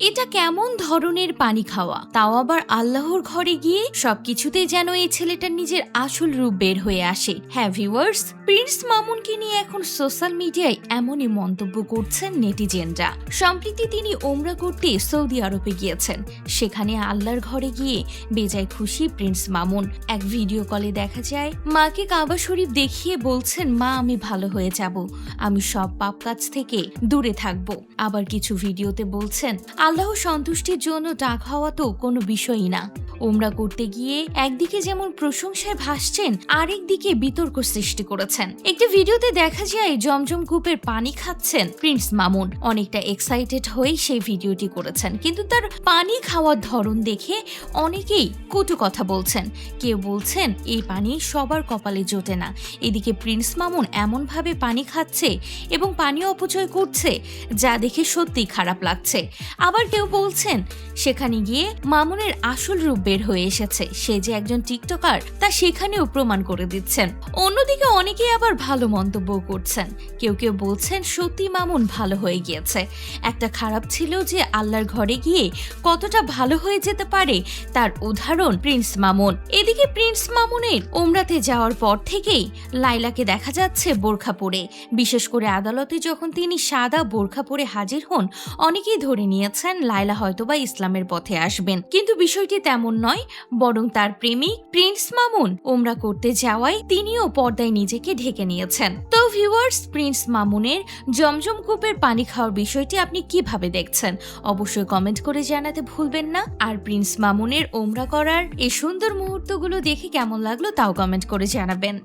এটা কেমন ধরনের পানি খাওয়া? তাও আবার আল্লাহর ঘরে গিয়ে সবকিছুতে যেন এই ছেলেটার নিজের আসল রূপ বের হয়ে আসে। হ্যাঁ ভিউয়ার্স প্রিন্স মামুনকে নিয়ে এখন সোশ্যাল মিডিয়ায় এমনই মন্তব্য করছেন নেটিজেনরা। সম্প্রতি তিনি ওমরা করতে সৌদি আরবে গিয়েছেন। সেখানে আল্লাহর ঘরে গিয়ে বেজায় খুশি প্রিন্স মামুন। এক ভিডিও কলে দেখা যায়, মাকে কাবা শরীফ দেখিয়ে বলছেন, মা, আমি ভালো হয়ে যাব। আমি সব পাপ কাজ থেকে দূরে থাকব। আবার কিছু ভিডিওতে বলছেন আল্লাহ সন্তুষ্টির জন্য ডাক হওয়া তো কোনো বিষয়ই না। ওমরা করতে গিয়ে একদিকে যেমন প্রশংসায় ভাসছেন, আরেক দিকে বিতর্ক সৃষ্টি করেছেন। একটি ভিডিওতে দেখা যায় জমজম কূপের পানি খাচ্ছেন প্রিন্স মামুন। অনেকটা এক্সাইটেড হয়েই সেই ভিডিওটি করেছেন। কিন্তু তার পানি খাওয়ার ধরন দেখে অনেকেই কটু কথা বলছেন। কেউ বলছেন, এই পানি সবার কপালে জোটে না। এদিকে প্রিন্স মামুন এমনভাবে পানি খাচ্ছে এবং পানি অপচয় করছে, যা দেখে সত্যিই খারাপ লাগছে। আবার কেউ বলছেন, সেখানে গিয়ে মামুনের আসল রূপ বের হয়ে এসেছে। সে যে একজন টিকটকার, তা সেখানেও প্রমাণ করে দিচ্ছেন। অন্যদিকে অনেকেই আবার ভালো মন্তব্য করছেন। কেউ কেউ বলছেন, সত্যি মামুন ভালো হয়ে গিয়েছে। একটা খারাপ ছিল যে আল্লাহর ঘরে গিয়ে কতটা ভালো হয়ে যেতে পারে, তার উদাহরণ প্রিন্স মামুন। এদিকে প্রিন্স মামুনের ওমরাতে যাওয়ার পর থেকেই লাইলাকে দেখা যাচ্ছে বোরখা পরে বিশেষ করে আদালতে যখন তিনি সাদা বোরখা পরে হাজির হন, অনেকেই ধরে নিয়েছেন লাইলা হয়তোবা ইসলামের পথে আসবেন। কিন্তু বিষয়টি তেমন নয়, বরং তার প্রেমিক প্রিন্স মামুন। ওমরা করতে যাওয়ায় তিনিও পর্দায় নিজেকে ঢেকে নিয়েছেন। তো ভিউয়ার্স, প্রিন্স মামুনের জমজম কূপের পানি খাওয়ার বিষয়টি আপনি কীভাবে দেখছেন? অবশ্যই কমেন্ট করে জানাতে ভুলবেন না। আর প্রিন্স মামুনের ওমরা করার এই সুন্দর মুহূর্তগুলো দেখে কেমন লাগল তাও কমেন্ট করে জানাবেন।